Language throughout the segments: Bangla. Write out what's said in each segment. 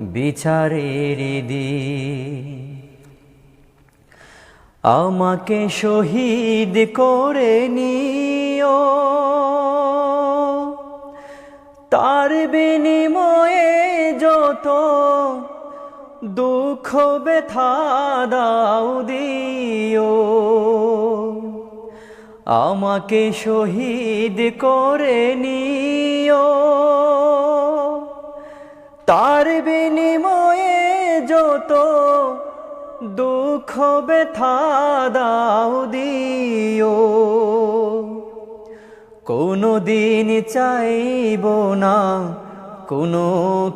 বিচারের দিন আমাকে শহীদ করে নিও। তার বিনিময়ে যত দুঃখ ব্যথা দাও দিও। আমাকে শহীদ করে নিও। তার বিনিময়ে যত দুঃখ ব্যথা দাও দিও। কোনো দিন চাইব না, কোনো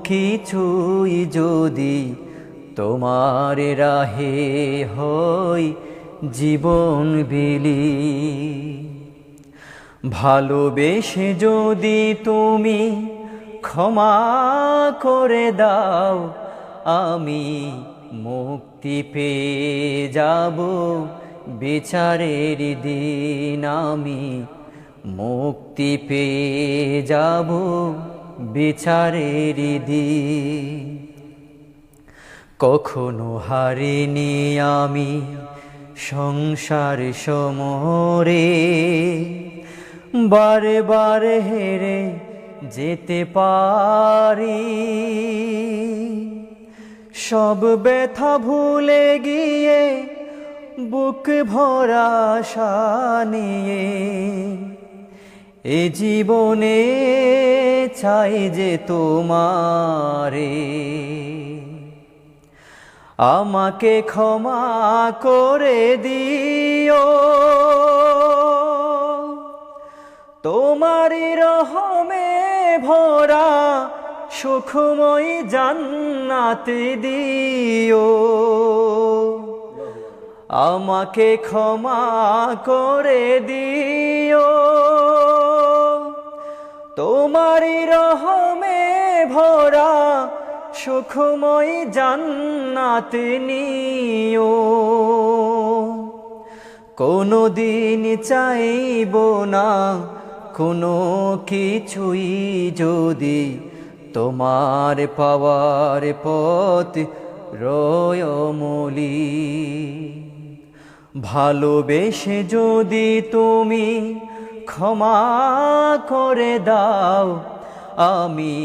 কিছুই যদি তোমার রাহে হয় জীবন বিলি। ভালোবেসে যদি তুমি ক্ষমা করে দাও, আমি মুক্তি পেয়ে যাব। বিচারের দিন আমি মুক্তি পেয়ে যাব। বিচারের দিন কখনো হারিনি আমি সংসার সমরে। বারে বারে হেরে যেতে পারি। সব ব্যথা ভুলে গিয়ে, বুক ভরা আশা নিয়ে। এ জীবনে চাই যে তোমারে। আমাকে ক্ষমা করে দিও। সুখময় জান্নাতে দিও। আমাকে ক্ষমা করে দিও। তোমারি রহমে ভরা সুখময় জান্নাত নিও। কোনো দিন চাইব না, কোনো কিছুই যদি তোমার পাওয়ার পথ রয়মলি ভালোবেসে যদি তুমি ক্ষমা করে দাও, আমি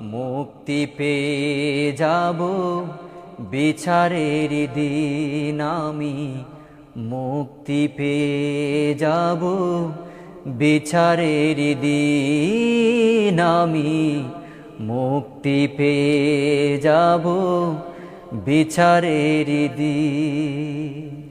মুক্তি পেয়ে যাব। বিচারের দিন আমি মুক্তি পেয়ে যাব। বিচারের দিন আমি মুক্তি পেয়ে যাব বিচারের দিন।